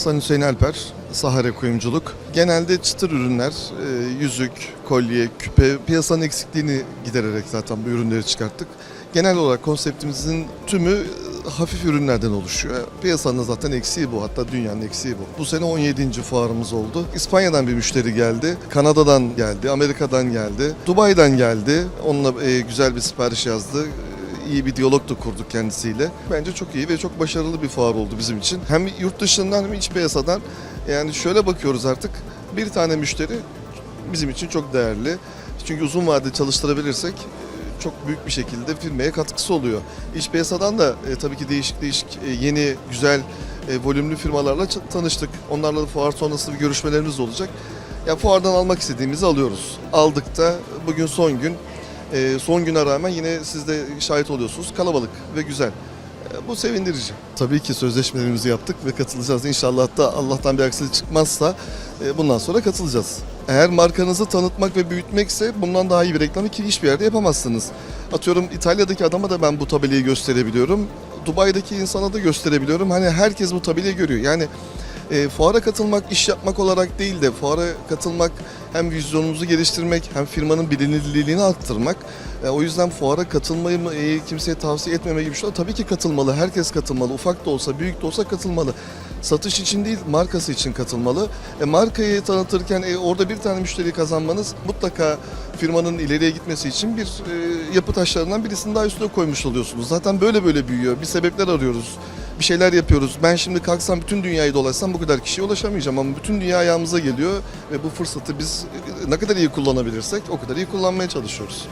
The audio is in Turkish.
Hasan Hüseyin Alper, Sahara Kuyumculuk. Genelde çıtır ürünler, e, yüzük, kolye, küpe, piyasanın eksikliğini gidererek zaten bu ürünleri çıkarttık. Genel olarak konseptimizin tümü e, hafif ürünlerden oluşuyor. Piyasanın zaten eksiği bu, hatta dünyanın eksiği bu. Bu sene 17. fuarımız oldu. İspanya'dan bir müşteri geldi, Kanada'dan geldi, Amerika'dan geldi, Dubai'den geldi. Onunla e, güzel bir sipariş yazdı iyi bir diyalog da kurduk kendisiyle. Bence çok iyi ve çok başarılı bir fuar oldu bizim için. Hem yurt dışından hem iç piyasadan yani şöyle bakıyoruz artık bir tane müşteri bizim için çok değerli. Çünkü uzun vadede çalıştırabilirsek e, çok büyük bir şekilde firmaya katkısı oluyor. İç piyasadan da e, tabii ki değişik değişik e, yeni güzel e, volümlü firmalarla tanıştık. Onlarla da fuar sonrası bir görüşmelerimiz olacak. Ya fuardan almak istediğimizi alıyoruz. Aldık da bugün son gün. Ee, son güne rağmen yine siz de şahit oluyorsunuz. Kalabalık ve güzel. Ee, bu sevindirici. Tabii ki sözleşmelerimizi yaptık ve katılacağız. İnşallah da Allah'tan bir aksilik çıkmazsa e, bundan sonra katılacağız. Eğer markanızı tanıtmak ve büyütmekse bundan daha iyi bir reklamı ki hiçbir yerde yapamazsınız. Atıyorum İtalya'daki adama da ben bu tabelayı gösterebiliyorum. Dubai'deki insana da gösterebiliyorum. Hani herkes bu tabelayı görüyor. Yani e, fuara katılmak iş yapmak olarak değil de fuara katılmak hem vizyonumuzu geliştirmek hem firmanın bilinirliğini arttırmak. E, o yüzden fuara katılmayı e, kimseye tavsiye etmeme gibi bir. Tabii ki katılmalı. Herkes katılmalı. Ufak da olsa, büyük de olsa katılmalı. Satış için değil, markası için katılmalı. E, markayı tanıtırken e, orada bir tane müşteri kazanmanız mutlaka firmanın ileriye gitmesi için bir e, yapı taşlarından birisini daha üstüne koymuş oluyorsunuz. Zaten böyle böyle büyüyor. Bir sebepler arıyoruz bir şeyler yapıyoruz. Ben şimdi kalksam bütün dünyayı dolaşsam bu kadar kişiye ulaşamayacağım ama bütün dünya ayağımıza geliyor ve bu fırsatı biz ne kadar iyi kullanabilirsek o kadar iyi kullanmaya çalışıyoruz.